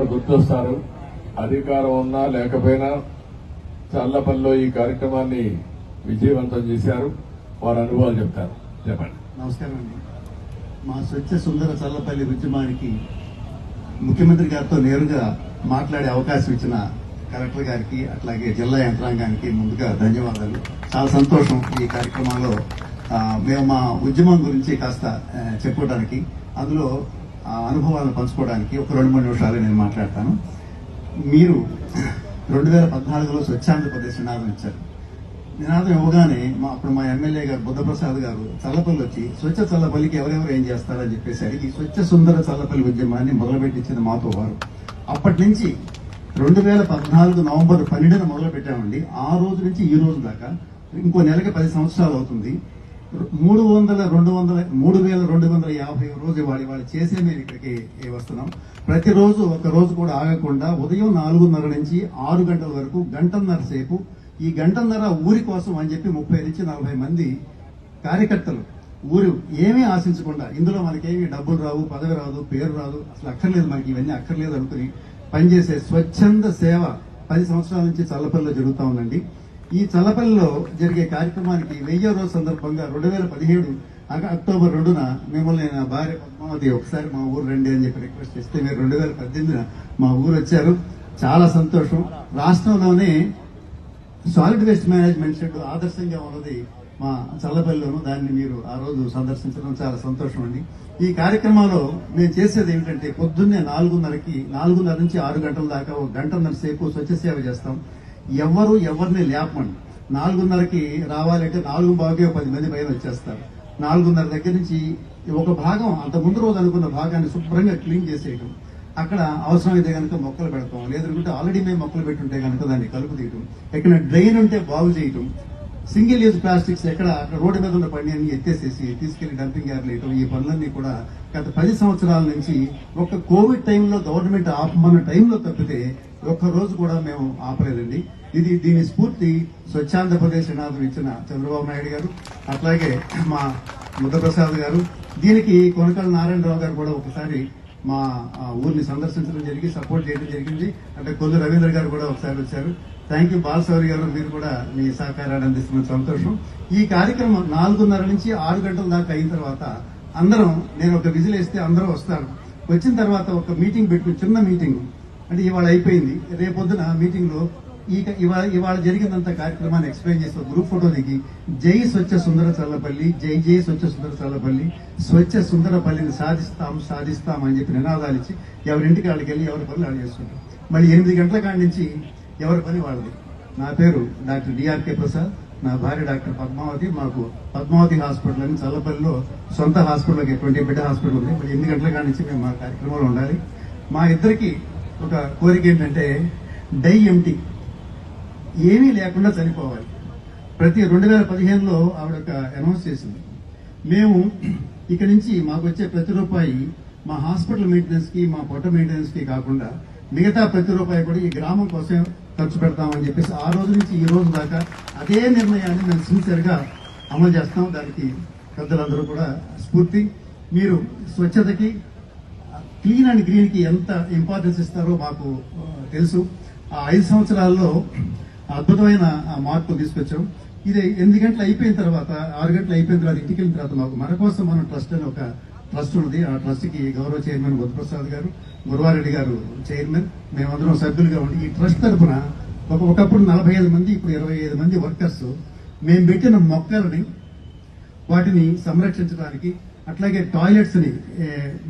గుర్తొస్తారు? అధికారం ఉన్నా లేకపోయినా చల్లపల్లిలో ఈ కార్యక్రమాన్ని విజయవంతం చేశారు. వారి అనుభవాలు చెప్తారు. చెప్పండి. నమస్కారం అండి. మా స్వచ్ఛ సుందర చల్లపల్లి ఉద్యమానికి ముఖ్యమంత్రి గారితో నేరుగా మాట్లాడే అవకాశం ఇచ్చిన కలెక్టర్ గారికి అట్లాగే జిల్లా యంత్రాంగానికి ముందుగా ధన్యవాదాలు. చాలా సంతోషం ఈ కార్యక్రమంలో. మేము మా ఉద్యమం గురించి కాస్త చెప్పుకోవడానికి. అందులో అనుభవాలను పంచుకోవడానికి ఒక రెండు మూడు నిమిషాలు నేను మాట్లాడతాను. మీరు రెండు వేల పద్నాలుగులో స్వచ్ఛాంధ్రప్రదేశ్ నినాదం ఇచ్చారు. నినాదం ఇవ్వగానే మా అప్పుడు మా ఎమ్మెల్యే గారు బుద్ధప్రసాద్ గారు చల్లపల్లి వచ్చి స్వచ్ఛ చల్లపల్లికి ఎవరెవరు ఏం చేస్తారని చెప్పేసి అడిగి స్వచ్ఛ సుందర చల్లపల్లి ఉద్యమాన్ని మొదలుపెట్టించింది మాతో వారు. అప్పటి నుంచి రెండు వేల పద్నాలుగు నవంబర్ పన్నెండున మొదలు పెట్టామండి ఆ రోజు నుంచి ఈ రోజు దాకా ఇంకో నెలకి పది సంవత్సరాలు అవుతుంది. మూడు వందల రెండు వందల మూడు వేల రెండు వందల యాభై రోజు వాడి వాళ్ళు చేసే మేము ఇక్కడికి వస్తున్నాం. ప్రతిరోజు ఒక రోజు కూడా ఆగకుండా ఉదయం నాలుగున్నర నుంచి ఆరు గంటల వరకు గంటన్నర సేపు ఈ గంటన్నర ఊరి కోసం అని చెప్పి ముప్పై నుంచి నలభై మంది కార్యకర్తలు. ఊరు ఏమీ ఆశించకుండా ఇందులో మనకేమి డబ్బులు రావు పదవి రాదు పేరు రాదు అసలు అక్కర్లేదు మనకి ఇవన్నీ అక్కర్లేదు అనుకుని పనిచేసే స్వచ్ఛంద సేవ పది సంవత్సరాల నుంచి చల్లపల్లిలో జరుగుతా ఉందండి. ఈ చల్లపల్లిలో జరిగే కార్యక్రమానికి వెయ్యో రోజు సందర్భంగా రెండు వేల పదిహేడు అక్టోబర్ రెండున మిమ్మల్ని నా భార్య పద్మావతి ఒకసారి మా ఊరు రండి అని చెప్పి రిక్వెస్ట్ చేస్తే మీరు రెండు వేల పద్దెనిమిదిన మా ఊరు వచ్చారు. చాలా సంతోషం. రాష్ట్రంలోనే సాలిడ్ వేస్ట్ మేనేజ్మెంట్ షెడ్ ఆదర్శంగా ఉన్నది మా చల్లపల్లిలోను. దాన్ని మీరు ఆ రోజు సందర్శించడం చాలా సంతోషం అండి. ఈ కార్యక్రమంలో మేము చేసేది ఏమిటంటే పొద్దున్నే నాలుగున్నరకి నాలుగున్నర నుంచి ఆరు గంటల దాకా ఒక గంటన్నర సేపు స్వచ్ఛ సేవ చేస్తాం. ఎవరు ఎవరిని లేపండి నాలుగున్నరకి రావాలంటే నాలుగు బాగే పది మంది పైన వచ్చేస్తారు. నాలుగున్నర దగ్గర నుంచి ఒక భాగం అంత ముందు రోజు అనుకున్న భాగాన్ని శుభ్రంగా క్లీన్ చేసేయడం అక్కడ అవసరమైతే కనుక మొక్కలు పెడతాం. లేదంటే ఆల్రెడీ మేము మొక్కలు పెట్టుంటే కనుక దాన్ని కలుపు తీయటం. ఎక్కడ డ్రైన్ ఉంటే బాగు చేయటం. సింగిల్ యూజ్ ప్లాస్టిక్స్ ఎక్కడ రోడ్డు మీద ఉన్న పని అన్ని ఎత్తేసేసి తీసుకెళ్ళి డంపింగ్ యార్డ్ వేయటం. ఈ పనులన్నీ కూడా గత పది సంవత్సరాల నుంచి ఒక కోవిడ్ టైంలో గవర్నమెంట్ ఆపమన్న టైంలో తప్పితే ఒక్క రోజు కూడా మేము ఆపలేదండి. ఇది దీని స్ఫూర్తి స్వచ్ఛాంధ్రప్రదేశ్ నినాదం ఇచ్చిన చంద్రబాబు నాయుడు గారు అట్లాగే మా ముద్దప్రసాద్ గారు. దీనికి కొనకళ్ళ నారాయణరావు గారు కూడా ఒకసారి మా ఊరిని సందర్శించడం జరిగి సపోర్ట్ చేయడం జరిగింది. అంటే కొల్లు రవీంద్ర గారు కూడా ఒకసారి వచ్చారు. థ్యాంక్ యూ బాలసౌరి గారు మీరు కూడా మీ సహకారాన్ని అందిస్తున్న సంతోషం. ఈ కార్యక్రమం నాలుగున్నర నుంచి ఆరు గంటల దాకా అయిన తర్వాత అందరం నేను ఒక విజిల్ వేస్తే అందరూ వస్తారు. వచ్చిన తర్వాత ఒక మీటింగ్ పెట్టుకుని చిన్న మీటింగ్. అంటే ఇవాళ అయిపోయింది. రేపొద్దున మీటింగ్లో ఈ ఇవాళ ఇవాళ జరిగినంత కార్యక్రమాన్ని ఎక్స్ప్లెయిన్ చేస్తూ గ్రూప్ ఫోటో దిగి జై స్వచ్ఛ సుందర చల్లపల్లి జై జై స్వచ్ఛ సుందర చల్లపల్లి స్వచ్ఛ సుందరపల్లిని సాధిస్తాం సాధిస్తాం అని చెప్పి నినాదాలు ఇచ్చి ఎవరింటికి వాళ్ళకి వెళ్ళి ఎవరి పనులు వాళ్ళు చేసుకుంటాం మళ్ళీ ఎనిమిది గంటల కాడి నుంచి ఎవరి పని వాళ్ళది. నా పేరు డాక్టర్ డిఆర్కే ప్రసాద్. నా భార్య డాక్టర్ పద్మావతి. మాకు పద్మావతి హాస్పిటల్ అని చల్లపల్లిలో సొంత హాస్పిటల్కి ట్వంటీ బెడ్ హాస్పిటల్ ఉంది. మరి ఎనిమిది గంటల కాడి నుంచి మేము మా కార్యక్రమంలో ఉండాలి. మా ఇద్దరికి ఒక కోరిక ఏంటంటే డై ఎంటీ. ఏమీ లేకుండా చనిపోవాలి. ప్రతి రెండు వేల పదిహేనులో ఆవిడ ఒక అనౌన్స్ చేసింది. మేము ఇక నుంచి మాకు వచ్చే ప్రతి రూపాయి మా హాస్పిటల్ మెయింటెనెన్స్కి మా పొట్ట మెయింటెనెన్స్కి కాకుండా మిగతా ప్రతి రూపాయి కూడా ఈ గ్రామం కోసం ఖర్చు పెడతామని చెప్పేసి ఆ రోజు నుంచి ఈ రోజు దాకా అదే నిర్ణయాన్ని మేము సిన్సియర్గా అమలు చేస్తాం. దానికి పెద్దలందరూ కూడా స్ఫూర్తి. మీరు స్వచ్ఛతకి క్లీన్ అండ్ గ్రీన్కి ఎంత ఇంపార్టెన్స్ ఇస్తారో మాకు తెలుసు. ఆ ఐదు సంవత్సరాల్లో అద్భుతమైన ఆ మార్పు తీసుకొచ్చాం. ఇది ఎనిమిది గంటలు అయిపోయిన తర్వాత ఆరు గంటలు అయిపోయిన తర్వాత ఇంటికి వెళ్ళిన తర్వాత మాకు మన కోసం మనం ట్రస్ట్ అని ఒక ట్రస్ట్ ఉన్నది. ఆ ట్రస్ట్కి గౌరవ చైర్మన్ బుద్ధప్రసాద్ గారు గురువారెడ్డి గారు చైర్మన్ మేమందరం సభ్యులుగా ఉండి ఈ ట్రస్ట్ తరఫున ఒక ఒకప్పుడు నలభై ఐదు మంది ఇప్పుడు ఇరవై ఐదు మంది వర్కర్స్ మేము పెట్టిన మొక్కలని వాటిని సంరక్షించడానికి అట్లాగే టాయిలెట్స్ని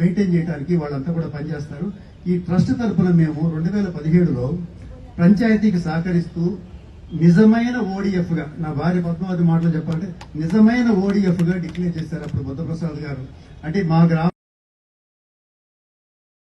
మెయింటైన్ చేయడానికి వాళ్ళంతా కూడా పనిచేస్తారు. ఈ ట్రస్ట్ తరఫున మేము రెండు వేల పదిహేడులో పంచాయతీకి సహకరిస్తూ నిజమైన ఓడిఎఫ్గా నా భార్య పద్మావతి మాటలు చెప్పాలంటే నిజమైన ఓడిఎఫ్గా డిక్లేర్ చేశారు అప్పుడు బుద్ధప్రసాద్ గారు. అంటే మా గ్రామ